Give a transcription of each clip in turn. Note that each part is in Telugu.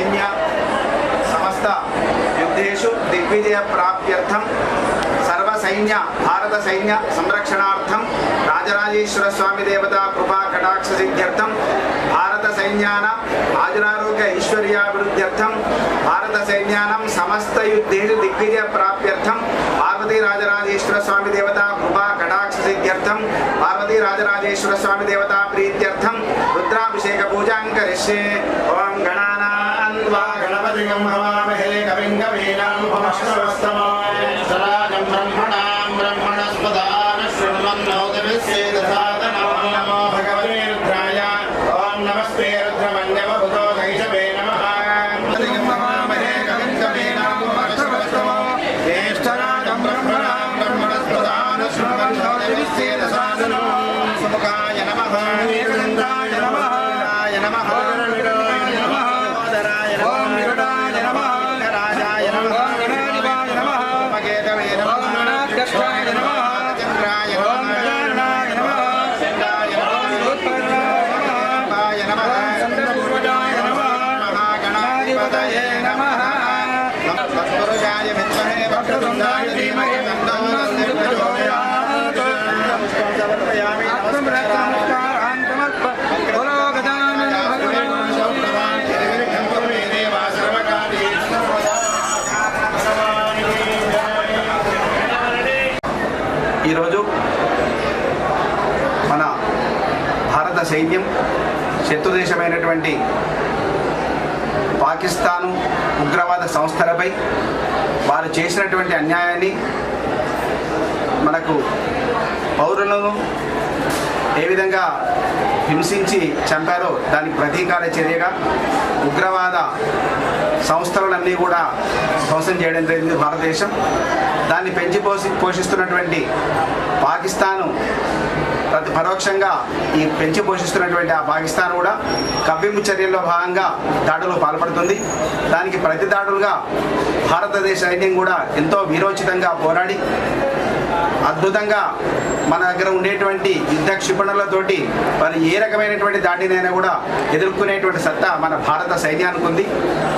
सैन्य समस्त युद्धेषु दिग्विजयप्राप्त्यर्थं सर्वसैन्य भारतसैन्य संरक्षणार्थं राजराजेश्वरस्वामिदेवता कृपाकटाक्षसिद्ध्यर्थं भारतसैन्यानां राजरारोग्य ऐश्वर्याभिवृद्ध्यर्थं भारतसैन्यानां समस्तयुद्धेषु दिग्विजयप्राप्त्यर्थं पार्वतीराजराजेश्वरस्वामिदेवता कृपाकटाक्षसिद्ध्यर्थं पार्वतीराजराजेश्वरस्वामिदेवता प्रीत्यर्थं रुद्राभिषेकपूजाङ्करिष्ये ओं गणा గణపతిగం హవామహే కవిం కవీనాముపమశ్రవస్తమాయ సరాజం బ్రహ్మణాం బ్రహ్మణస్పదాన శృణ్వన్నోదవిశ్చేదసాదనో నమో భగవతే రుద్రాయ. ఓం నమస్తే రుద్రమన్యవభుతో దైషవే నమః. హవామహే కవిం కవీనాముపమశ్రవస్తమాయ జ్యేష్ఠరాజం బ్రహ్మణాం బ్రహ్మణస్పదాన శృణ్వన్నోదవిశ్చేదసాదనో సుముఖాయ నమః. మహాగణాధిపతయే నమః. తత్పురుషాయ విద్మహే ధీమహి ప్రచోదయాత్ సమర్పయామి ఈరోజు మన భారత సైన్యం శత్రుదేశమైనటువంటి పాకిస్తాను ఉగ్రవాద సంస్థలపై వారు చేసినటువంటి అన్యాయాన్ని మనకు పౌరులను ఏ విధంగా హింసించి చంపారో దానికి ప్రతీకార చర్యగా ఉగ్రవాద సంస్థలన్నీ కూడా ధ్వంసం చేయడం జరిగింది భారతదేశం. దాన్ని పెంచి పోషి పోషిస్తున్నటువంటి పాకిస్తాను ప్రతి పరోక్షంగా ఈ పెంచి పోషిస్తున్నటువంటి ఆ పాకిస్తాన్ కూడా కవ్వింపు చర్యల్లో భాగంగా దాడులు పాల్పడుతుంది. దానికి ప్రతి దాడులుగా భారతదేశ సైన్యం కూడా ఎంతో వీరోచితంగా పోరాడి అద్భుతంగా మన దగ్గర ఉండేటువంటి యుద్ధ క్షిపణులతోటి మరి ఏ రకమైనటువంటి దాటినైనా కూడా ఎదుర్కొనేటువంటి సత్తా మన భారత సైన్యానికి ఉంది.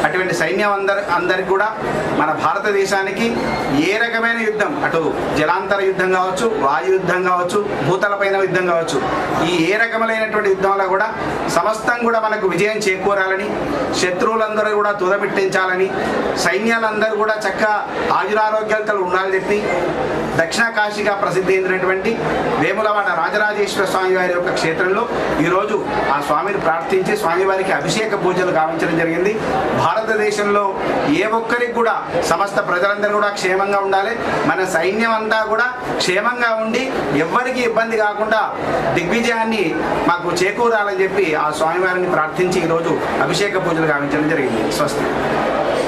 అటువంటి సైన్యం అందరి అందరికి కూడా మన భారతదేశానికి ఏ రకమైన యుద్ధం అటు జలాంతర యుద్ధం కావచ్చు వాయు యుద్ధం కావచ్చు భూతలపైన యుద్ధం కావచ్చు ఈ ఏ రకములైనటువంటి యుద్ధంలో కూడా సమస్తం కూడా మనకు విజయం చేకూరాలని శత్రువులందరూ కూడా తుదమిట్టించాలని సైన్యాలందరూ కూడా చక్క ఆయురారోగ్యాలతో ఉండాలని చెప్పి దక్షిణ కాశీ కాశీగా ప్రసిద్ధి చెందినటువంటి వేములవాడ రాజరాజేశ్వర స్వామి వారి యొక్క క్షేత్రంలో ఈరోజు ఆ స్వామిని ప్రార్థించి స్వామివారికి అభిషేక పూజలు గావించడం జరిగింది. భారతదేశంలో ఏ ఒక్కరికి కూడా సమస్త ప్రజలందరూ కూడా క్షేమంగా ఉండాలి. మన సైన్యం అంతా కూడా క్షేమంగా ఉండి ఎవ్వరికి ఇబ్బంది కాకుండా దిగ్విజయాన్ని మాకు చేకూరాలని చెప్పి ఆ స్వామివారిని ప్రార్థించి ఈరోజు అభిషేక పూజలు గావించడం జరిగింది. స్వస్తి.